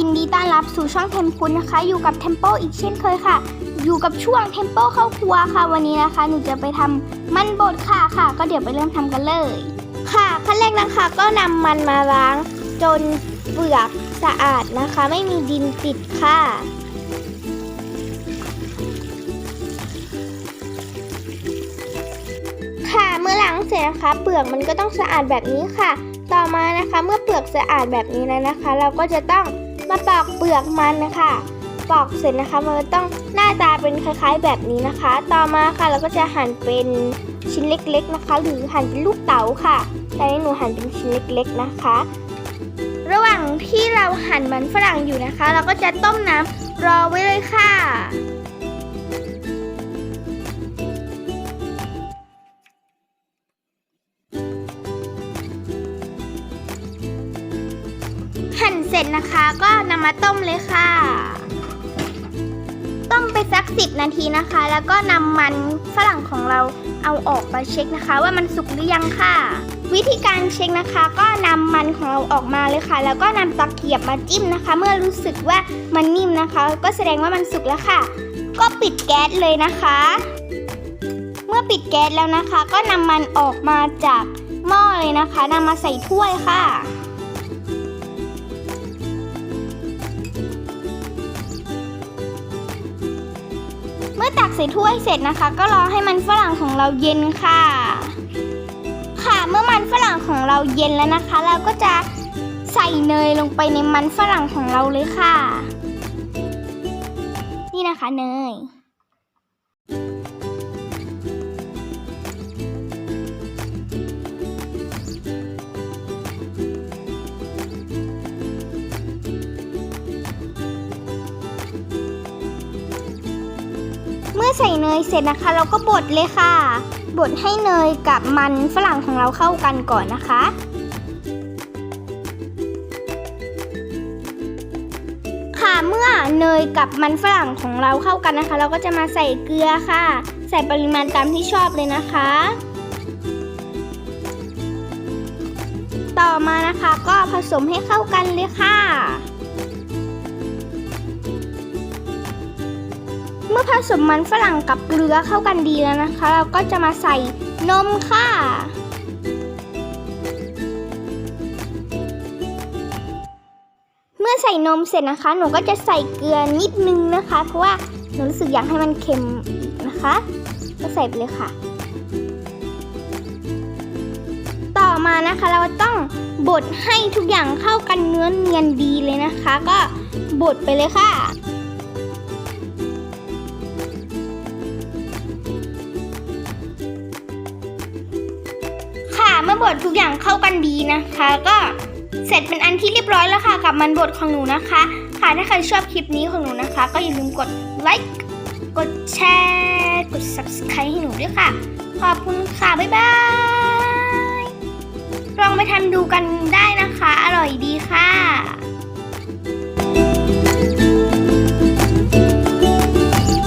ินดีต้อนรับสู่ช่องเทมปุนนะคะ อยู่กับเทมโปอีกเช่นเคยค่ะ อยู่กับช่วงเทมโปเข้าครัวค่ะ วันนี้นะคะ หนูจะไปทำมันบดค่ะค่ะ ก็เดี๋ยวไปเริ่มทำกันเลย ค่ะขั้นแรกนะคะก็นำมันมาล้าง จนเปลือกสะอาดนะคะ ไม่มีดินติดค่ะ ค่ะเมื่อล้างเสร็จนะคะ เปลือกมันก็ต้องสะอาดแบบนี้ค่ะต่อมานะคะเมื่อเปลือกสะอาดแบบนี้แล้วนะคะ เราก็จะต้อง มาปอกเปลือกมันนะคะปอกเสร็จนะคะมันต้องหน้าตาเป็นคล้ายๆแบบนี้นะคะ ต่อมาค่ะเราก็จะหั่นเป็นชิ้นเล็กๆนะคะ หรือหั่นเป็นลูกเต๋าค่ะ แต่นี้หนูหั่นเป็นชิ้นเล็กๆนะคะ ระหว่างที่เราหั่นมันฝรั่งอยู่นะคะ เราก็จะต้มน้ำรอไว้เลยค่ะ เสร็จนะคะก็นำมาต้มเลยค่ะ ต้มไปสักสิบนาทีนะคะ แล้วก็นำมันฝรั่งของเราเอาออกมาเช็คนะคะ ว่ามันสุกหรือยังค่ะ วิธีการเช็คนะคะ ก็นำมันของเราออกมาเลยค่ะ แล้วก็นำตะเกียบมาจิ้มนะคะ เมื่อรู้สึกว่ามันนิ่มนะคะ ก็แสดงว่ามันสุกแล้วค่ะ ก็ปิดแก๊สเลยนะคะ เมื่อปิดแก๊สแล้วนะคะ ก็นำมันออกมาจากหม้อเลยนะคะนำมาใส่ถ้วยค่ะ ตักใส่ถ้วยเสร็จนะคะ ก็รอให้มันฝรั่งของเราเย็นค่ะ ค่ะเมื่อมันฝรั่งของเราเย็นแล้วนะคะ เราก็จะใส่เนยลงไปในมันฝรั่งของเราเลยค่ะ นี่นะคะเนย อใส่เนยเสร็จนะคะ เราก็บดเลยค่ะ บดให้เนยกับมันฝรั่งของเราเข้ากันก่อนนะคะ ค่ะเมื่อเนยกับมันฝรั่งของเราเข้ากันนะคะ เราก็จะมาใส่เกลือค่ะ ใส่ปริมาณตามที่ชอบเลยนะคะ ต่อมานะคะก็ผสมให้เข้ากันเลยค่ะ มื่อผสมมันฝรั่งกับเกลือเข้ากันดีแล้วนะคะ เราก็จะมาใส่นมค่ะ เมื่อใส่นมเสร็จนะคะ หนูก็จะใส่เกลือนิดนึงนะคะ เพราะว่าหนูรู้สึกอยากให้มันเค็มอีกนะคะ ก็ใส่ไปเลยค่ะ ต่อมานะคะเราต้องบดให้ทุกอย่างเข้ากันเนื้อเนียนดีเลยนะคะ ก็บดไปเลยค่ะ เมื่อบดทุกอย่างเข้ากันดีนะคะ ก็เสร็จเป็นอันที่เรียบร้อยแล้วค่ะ กับมันบดของหนูนะคะ ค่ะถ้าใครชอบคลิปนี้ของหนูนะคะ ก็อย่าลืมกดไลค์กดแชร์กด subscribe ให้หนูด้วยค่ะ ขอบคุณค่ะ บ๊ายบาย ลองไปทำดูกันได้นะคะอร่อยดีค่ะ